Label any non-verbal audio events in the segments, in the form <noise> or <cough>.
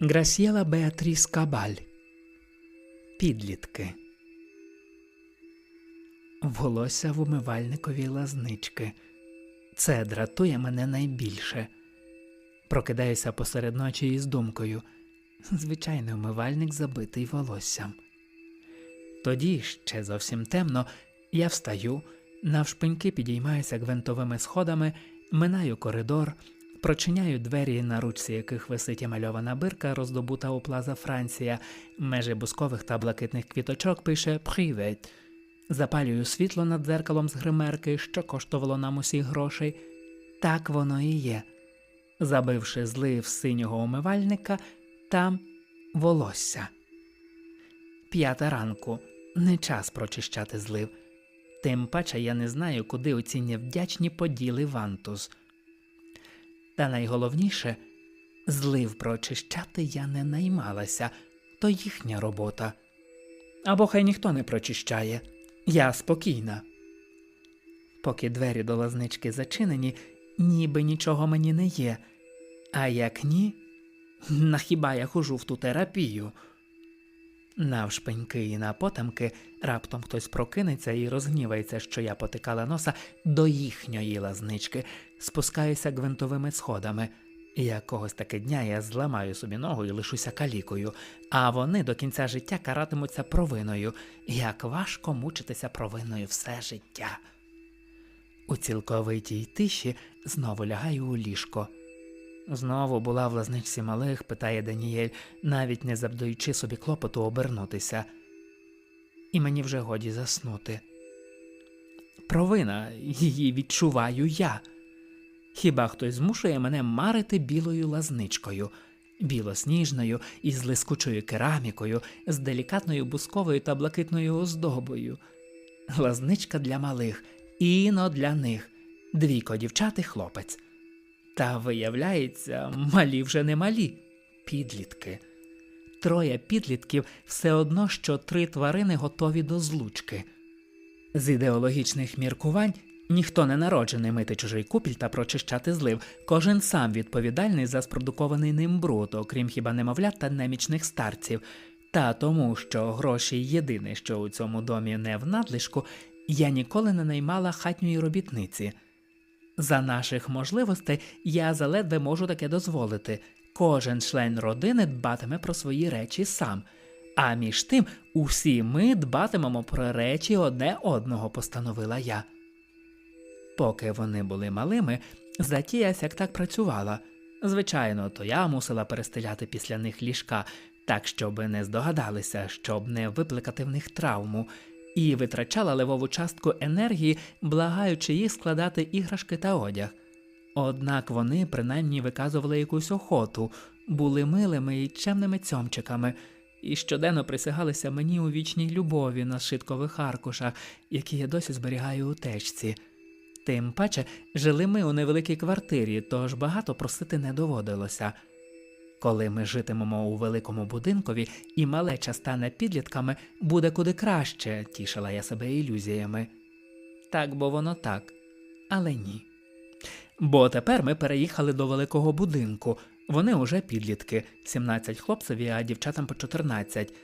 Грасіела Беатріс Кабаль. Підлітки. Волосся в умивальниковій лазнички. Це дратує мене найбільше. Прокидаюся посеред ночі із думкою. Звичайний умивальник забитий волоссям. Тоді ще зовсім темно, я встаю, навшпиньки підіймаюся гвинтовими сходами, минаю коридор, прочиняю двері, на ручці яких висить емальована бирка, роздобута у Плаза Франція, межі бускових та блакитних квіточок пише Привет. Запалюю світло над дзеркалом з гримерки, що коштувало нам усіх грошей. Так воно і є. Забивши злив синього умивальника, там волосся. П'ята ранку не час прочищати злив. Тим паче я не знаю, куди оці невдячні поділи вантуз. Та найголовніше, злив прочищати я не наймалася, то їхня робота. Або хай ніхто не прочищає. Я спокійна. Поки двері до лазнички зачинені, ніби нічого мені не є. А як ні, на хіба я хожу в ту терапію. Навшпиньки і на потемки раптом хтось прокинеться і розгнівається, що я потикала носа до їхньої лазнички, спускаюся гвинтовими сходами. Якогось таки дня я зламаю собі ногу і лишуся калікою, а вони до кінця життя каратимуться провиною, як важко мучитися провиною все життя. У цілковитій тиші знову лягаю у ліжко. Знову була в лазничці малих, питає Даніель, навіть не завдаючи собі клопоту обернутися. І мені вже годі заснути. Провина її відчуваю я. Хіба хтось змушує мене марити білою лазничкою, білосніжною із лискучою керамікою, з делікатною бусковою та блакитною оздобою. Лазничка для малих, іно для них, двійко дівчат і хлопець. Та виявляється, малі вже не малі підлітки. Троє підлітків все одно, що три тварини готові до злучки. З ідеологічних міркувань ніхто не народжений мити чужий купіль та прочищати злив, кожен сам відповідальний за спродукований ним бруд, окрім хіба немовлят та немічних старців. Та тому, що гроші єдине, що у цьому домі не в надлишку, я ніколи не наймала хатньої робітниці. За наших можливостей я заледве можу таке дозволити. Кожен член родини дбатиме про свої речі сам. А між тим усі ми дбатимемо про речі одне одного, постановила я. Поки вони були малими, затія сяк так працювала. Звичайно, то я мусила перестеляти після них ліжка, так щоб не здогадалися, щоб не викликати в них травму, і витрачала левову частку енергії, благаючи їх складати іграшки та одяг. Однак вони принаймні виказували якусь охоту, були милими і чемними цьомчиками, і щоденно присягалися мені у вічній любові на шиткових аркушах, які я досі зберігаю у течці. Тим паче жили ми у невеликій квартирі, тож багато просити не доводилося. Коли ми житимемо у великому будинкові і малеча стане підлітками, буде куди краще, тішила я себе ілюзіями. Так бо воно так, але ні. Бо тепер ми переїхали до великого будинку. Вони уже підлітки, 17 хлопцеві, а дівчатам по 14.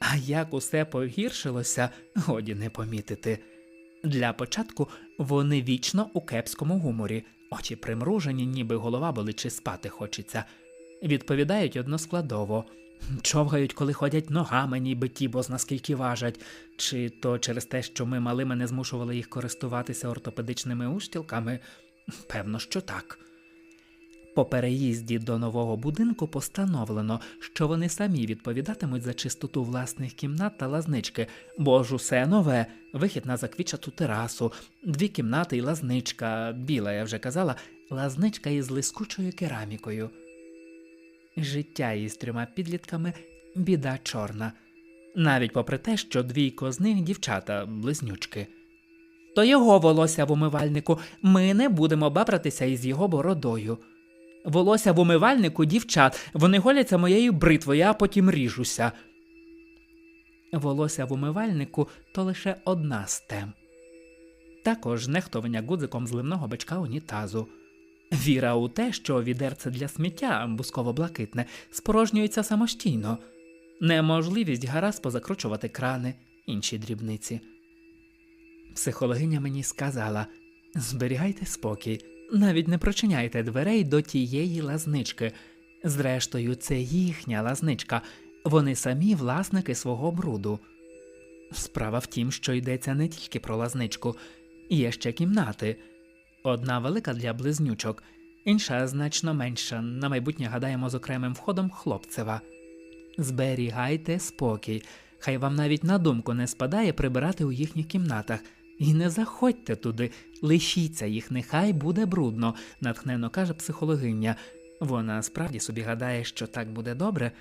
А як усе погіршилося, годі не помітити. Для початку вони вічно у кепському гуморі, очі примружені, ніби голова болить чи спати хочеться. Відповідають односкладово, човгають, коли ходять ногами, ніби ті, бо наскільки важать, чи то через те, що ми малими не змушували їх користуватися ортопедичними устілками. Певно, що так. По переїзді до нового будинку постановлено, що вони самі відповідатимуть за чистоту власних кімнат та лазнички, бо ж усе нове, вихід на заквічату терасу, дві кімнати і лазничка, біла, я вже казала, лазничка із лискучою керамікою. Життя із трьома підлітками біда чорна, навіть попри те, що двійко з них дівчата, близнючки. То його волосся в умивальнику, ми не будемо бабратися із його бородою. Волосся в умивальнику дівчат, вони голяться моєю бритвою, а потім ріжуся. Волосся в умивальнику то лише одна з тем. Також нехтування гудзиком зливного бичка унітазу. Віра у те, що відерце для сміття бусково-блакитне спорожнюється самостійно, неможливість гаразд позакручувати крани, інші дрібниці. Психологиня мені сказала: зберігайте спокій, навіть не прочиняйте дверей до тієї лазнички. Зрештою, це їхня лазничка, вони самі власники свого бруду. Справа в тім, що йдеться не тільки про лазничку, є ще кімнати. Одна велика для близнючок, інша значно менша. На майбутнє гадаємо з окремим входом хлопцева. Зберігайте спокій, хай вам навіть на думку не спадає прибирати у їхніх кімнатах. І не заходьте туди, лишіться їх, нехай буде брудно, натхненно каже психологиня. Вона справді собі гадає, що так буде добре.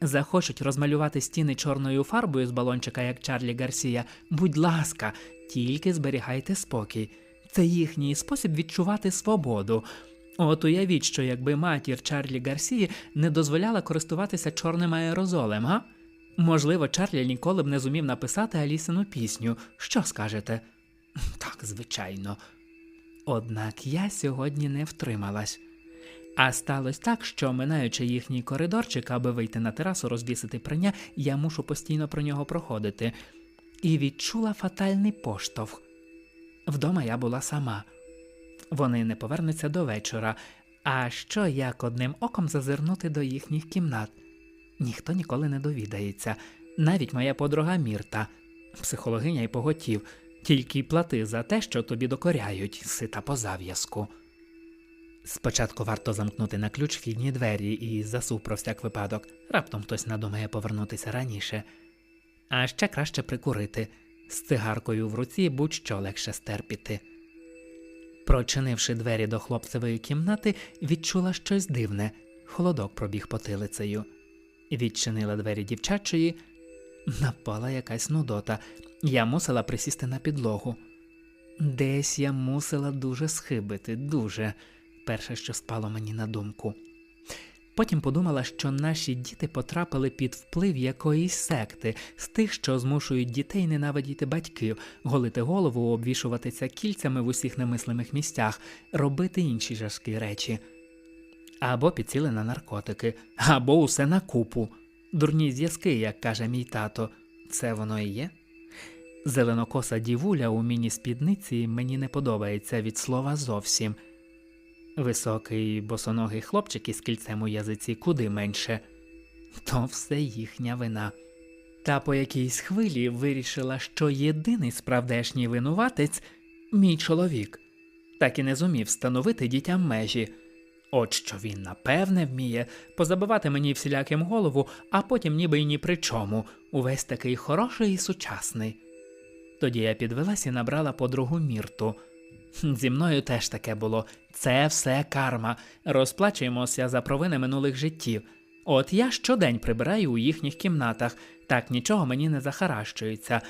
Захочуть розмалювати стіни чорною фарбою з балончика, як Чарлі Гарсія. Будь ласка, тільки зберігайте спокій. Це їхній спосіб відчувати свободу. От уявіть, що якби матір Чарлі Гарсії не дозволяла користуватися чорним аерозолем, га? Можливо, Чарлі ніколи б не зумів написати Алісину пісню. Що скажете? Так, звичайно. Однак я сьогодні не втрималась. А сталося так, що, минаючи їхній коридорчик, аби вийти на терасу, розвісити прання, я мушу постійно про нього проходити, і відчула фатальний поштовх. Вдома я була сама. Вони не повернуться до вечора. А що як одним оком зазирнути до їхніх кімнат? Ніхто ніколи не довідається, навіть моя подруга Мірта, психологиня й поготів, тільки й плати за те, що тобі докоряють, сита по зав'язку. Спочатку варто замкнути на ключ вхідні двері і засув про всяк випадок, раптом хтось надумає повернутися раніше. А ще краще прикурити з цигаркою в руці будь-що легше стерпіти. Прочинивши двері до хлопцевої кімнати, відчула щось дивне. Холодок пробіг потилицею. Відчинила двері дівчачої, напала якась нудота. Я мусила присісти на підлогу. Десь я мусила дуже схибити, дуже, перше, що спало мені на думку. Потім подумала, що наші діти потрапили під вплив якоїсь секти, з тих, що змушують дітей ненавидіти батьків, голити голову, обвішуватися кільцями в усіх немислимих місцях, робити інші жорсткі речі. Або підсіли на наркотики, або усе на купу. Дурні зв'язки, як каже мій тато, це воно і є. Зеленокоса дівуля у міні-спідниці мені не подобається від слова зовсім. Високий босоногий хлопчик із кільцем у язиці куди менше. То все їхня вина. Та по якійсь хвилі вирішила, що єдиний справдешній винуватець мій чоловік, так і не зумів встановити дітям межі. От що він напевне вміє позабивати мені всіляким голову, а потім ніби й ні при чому, увесь такий хороший і сучасний. Тоді я підвелась і набрала подругу Мірту. Зі мною теж таке було. Це все карма. Розплачуємося за провини минулих життів. От я щодень прибираю у їхніх кімнатах, так нічого мені не захаращується.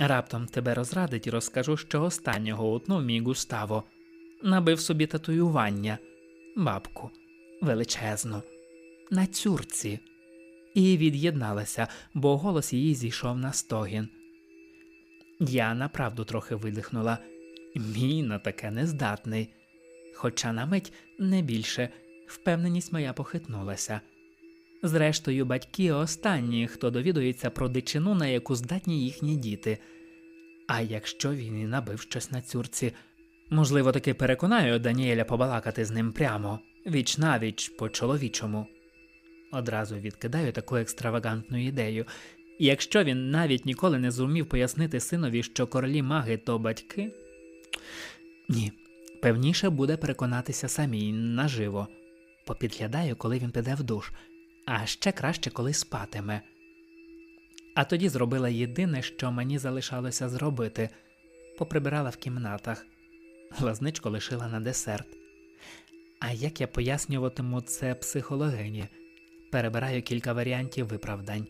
Раптом тебе розрадить і розкажу, що останнього утнув мій Густаво. Набив собі татуювання, бабку, величезно, на цюрці. І від'єдналася, бо голос її зійшов на стогін. Я направду трохи видихнула. Мій на таке нездатний. Хоча на мить не більше, впевненість моя похитнулася. Зрештою, батьки останні, хто довідується про дичину, на яку здатні їхні діти. А якщо він і набив щось на цюрці, можливо, таки переконаю Даніеля побалакати з ним прямо, віч навіч по чоловічому. Одразу відкидаю таку екстравагантну ідею. Якщо він навіть ніколи не зумів пояснити синові, що королі маги то батьки. Ні, певніше буде переконатися самій наживо. Попідглядаю, коли він піде в душ, а ще краще, коли спатиме. А тоді зробила єдине, що мені залишалося зробити поприбирала в кімнатах, лазничку лишила на десерт. А як я пояснюватиму це психологині? Перебираю кілька варіантів виправдань.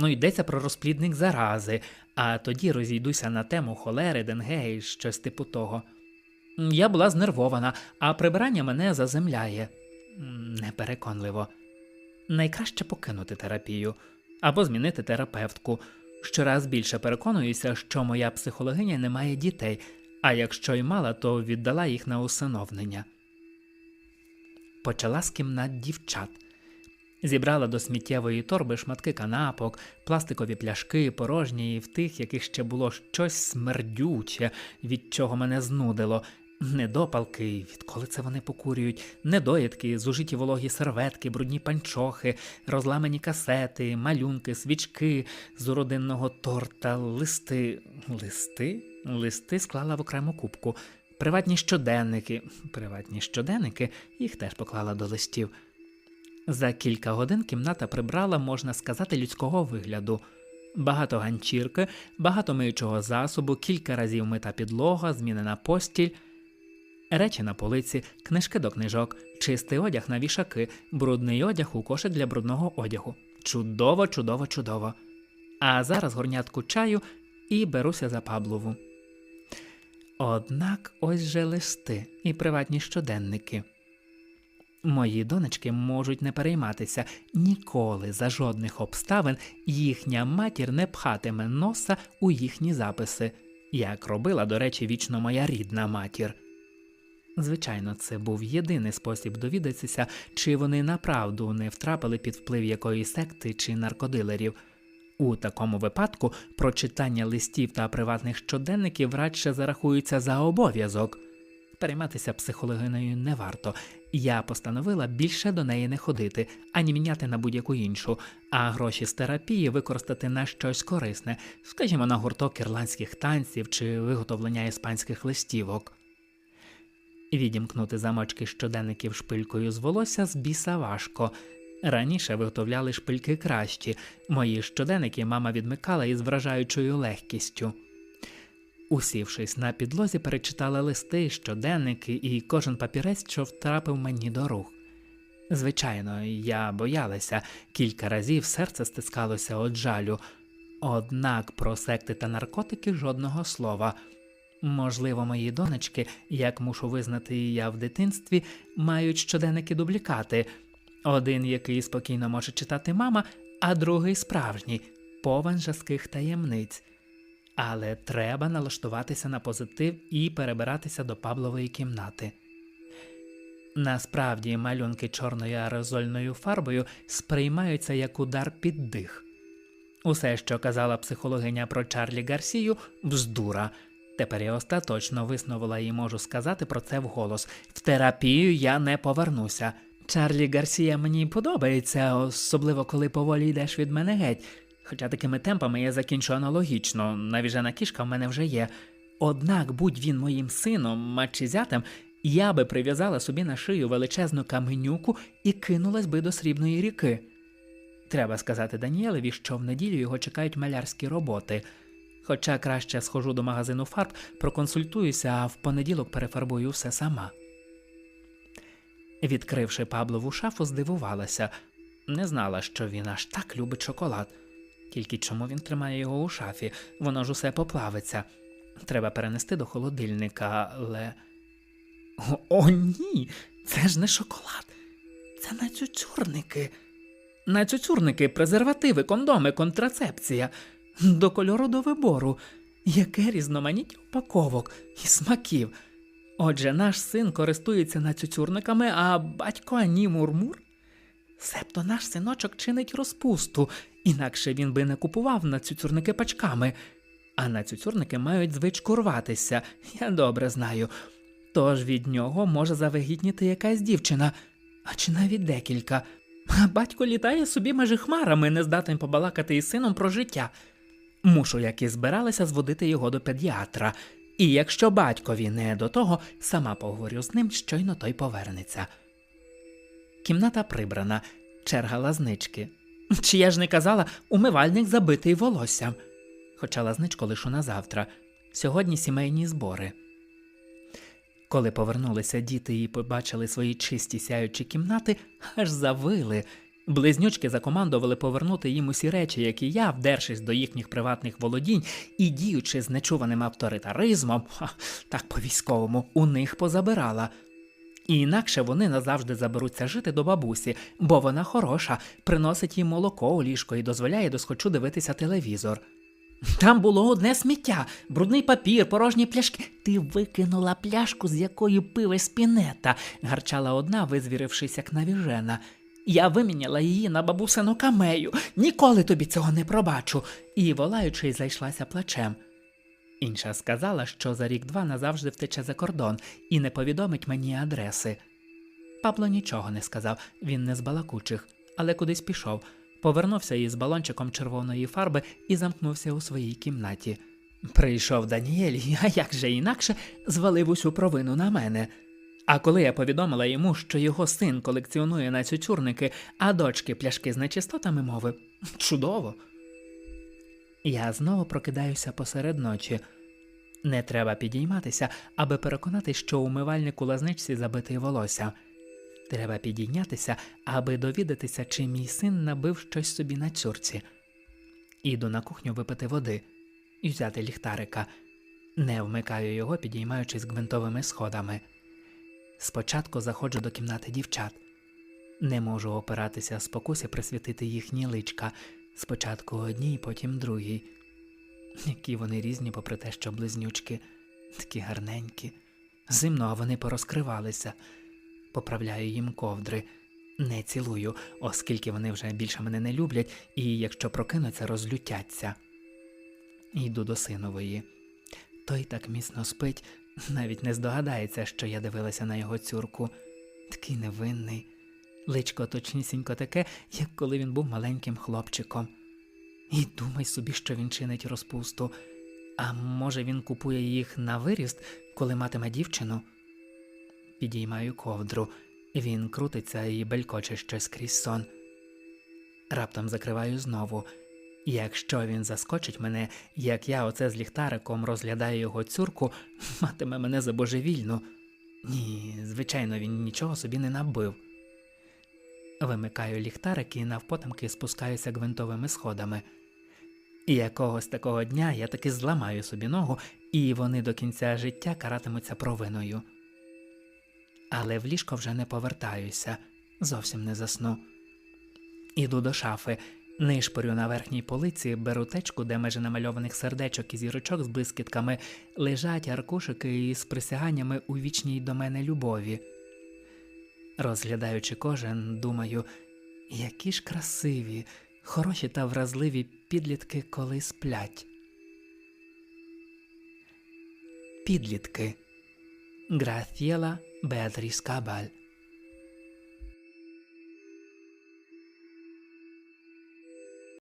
Ну, йдеться про розплідник зарази, а тоді розійдуся на тему холери, денге і щось типу того. Я була знервована, а прибирання мене заземляє. Непереконливо. Найкраще покинути терапію або змінити терапевтку. Щораз більше переконуюся, що моя психологиня не має дітей, а якщо й мала, то віддала їх на усиновлення. Почала з кімнат дівчат. Зібрала до сміттєвої торби шматки канапок, пластикові пляшки, порожні і в тих, яких ще було щось смердюче, від чого мене знудило. Недопалки, відколи це вони покурюють, недоїдки, зужиті вологі серветки, брудні панчохи, розламані касети, малюнки, свічки з уродинного торта, листи. Листи? Листи склала в окрему кубку. Приватні щоденники. Приватні щоденники їх теж поклала до листів. За кілька годин кімната прибрала, можна сказати, людського вигляду. Багато ганчірки, багато миючого засобу, кілька разів мита підлога, змінена постіль, речі на полиці, книжки до книжок, чистий одяг на вішаки, брудний одяг у кошик для брудного одягу. Чудово, чудово, чудово. А зараз горнятку чаю і беруся за Паблову. Однак ось же листи і приватні щоденники. Мої донечки можуть не перейматися ніколи за жодних обставин їхня матір не пхатиме носа у їхні записи, як робила, до речі, вічно моя рідна матір. Звичайно, це був єдиний спосіб довідатися, чи вони направду не втрапили під вплив якоїсь секти чи наркодилерів. У такому випадку прочитання листів та приватних щоденників радше зарахується за обов'язок. Перейматися психологиною не варто. Я постановила більше до неї не ходити, ані міняти на будь-яку іншу, а гроші з терапії використати на щось корисне, скажімо, на гурток ірландських танців чи виготовлення іспанських листівок. Відімкнути замочки щоденників шпилькою з волосся з біса важко. Раніше виготовляли шпильки кращі. Мої щоденники мама відмикала із вражаючою легкістю. Усівшись на підлозі, перечитала листи, щоденники і кожен папірець, що втрапив мені до рук. Звичайно, я боялася, кілька разів серце стискалося від жалю, однак про секти та наркотики жодного слова. Можливо, мої донечки, як мушу визнати і я в дитинстві, мають щоденники дублікати. Один, який спокійно може читати мама, а другий справжній, повен жаских таємниць. Але треба налаштуватися на позитив і перебиратися до Павлової кімнати. Насправді малюнки чорною аерозольною фарбою сприймаються як удар під дих. Усе, що казала психологиня про Чарлі Гарсію, бздура. Тепер я остаточно висновила і можу сказати про це вголос. В терапію я не повернуся. Чарлі Гарсія мені подобається, особливо коли поволі йдеш від мене геть. Хоча такими темпами я закінчу аналогічно, навіжена кішка в мене вже є. Однак, будь він моїм сином, а зятем, я би прив'язала собі на шию величезну каменюку і кинулась би до срібної ріки. Треба сказати Даніелеві, що в неділю його чекають малярські роботи. Хоча краще схожу до магазину фарб, проконсультуюся, а в понеділок перефарбую все сама. Відкривши Паблову шафу, здивувалася. Не знала, що він аж так любить шоколад. Тільки чому він тримає його у шафі? Воно ж усе поплавиться. Треба перенести до холодильника, але. О, о ні! Це ж не шоколад. Це нацюцюрники. Нацюцюрники, презервативи, кондоми, контрацепція. До кольору до вибору. Яке різноманіття упаковок і смаків. Отже, наш син користується нацюцюрниками, а батько ані мурмур. Себто наш синочок чинить розпусту, інакше він би не купував нацюцюрники пачками. А нацюцюрники мають звичку рватися, я добре знаю. Тож від нього може завагітніти якась дівчина, а чи навіть декілька. А батько літає собі межі хмарами, не здатен побалакати із сином про життя. Мушу, як і збиралася, зводити його до педіатра. І якщо батькові не до того, сама поговорю з ним, щойно той повернеться. Кімната прибрана, черга лазнички. <laughs> Чи я ж не казала, умивальник забитий волоссям. Хоча лазничку лишу на завтра. Сьогодні сімейні збори. Коли повернулися діти і побачили свої чисті сяючі кімнати, аж завили. Близнючки закомандували повернути їм усі речі, які я, вдершись до їхніх приватних володінь і діючи з нечуваним авторитаризмом, ха, так по-військовому, у них позабирала. І інакше вони назавжди заберуться жити до бабусі, бо вона хороша, приносить їм молоко у ліжко і дозволяє досхочу дивитися телевізор. Там було одне сміття, брудний папір, порожні пляшки. Ти викинула пляшку, з якої пиво спінета, гарчала одна, визвірившись як навіжена. Я виміняла її на бабусину камею. Ніколи тобі цього не пробачу. І, волаючи, зайшлася плачем. Інша сказала, що за рік-два назавжди втече за кордон і не повідомить мені адреси. Пабло нічого не сказав, він не з балакучих, але кудись пішов, повернувся із балончиком червоної фарби і замкнувся у своїй кімнаті. Прийшов Даніель, <laughs> а як же інакше звалив усю провину на мене. А коли я повідомила йому, що його син колекціонує нацючурники, а дочки пляшки з нечистотами мовив <laughs> чудово. Я знову прокидаюся посеред ночі. Не треба підійматися, аби переконатись, що умивальник у лазничці забитий волосся. Треба підійнятися, аби довідатися, чи мій син набив щось собі на цюрці. Іду на кухню випити води і взяти ліхтарика. Не вмикаю його, підіймаючись гвинтовими сходами. Спочатку заходжу до кімнати дівчат. Не можу опиратися спокусі присвятити їхні личка, спочатку одній, потім другій. Які вони різні, попри те, що близнючки, такі гарненькі. Зимно, а вони порозкривалися. Поправляю їм ковдри. Не цілую, оскільки вони вже більше мене не люблять, і якщо прокинуться, розлютяться. Йду до синової. Той так міцно спить, навіть не здогадається, що я дивилася на його цюрку. Такий невинний. Личко точнісінько таке, як коли він був маленьким хлопчиком. І думай собі, що він чинить розпусту. А може він купує їх на виріст, коли матиме дівчину? Підіймаю ковдру. Він крутиться і белькоче щось крізь сон. Раптом закриваю знову. Якщо він заскочить мене, як я оце з ліхтариком розглядаю його цюрку, матиме мене за божевільну. Ні, звичайно, він нічого собі не набив. Вимикаю ліхтарик і навпотамки спускаюся гвинтовими сходами. І якогось такого дня я таки зламаю собі ногу, і вони до кінця життя каратимуться провиною. Але в ліжко вже не повертаюся, зовсім не засну. Іду до шафи, нишпорю на верхній полиці, беру течку, де межі намальованих сердечок і зірочок з блискітками лежать аркушики із присяганнями у вічній до мене любові. Розглядаючи кожен, думаю, які ж красиві, хороші та вразливі підлітки, коли сплять. Підлітки Граціела Беатріс Кабаль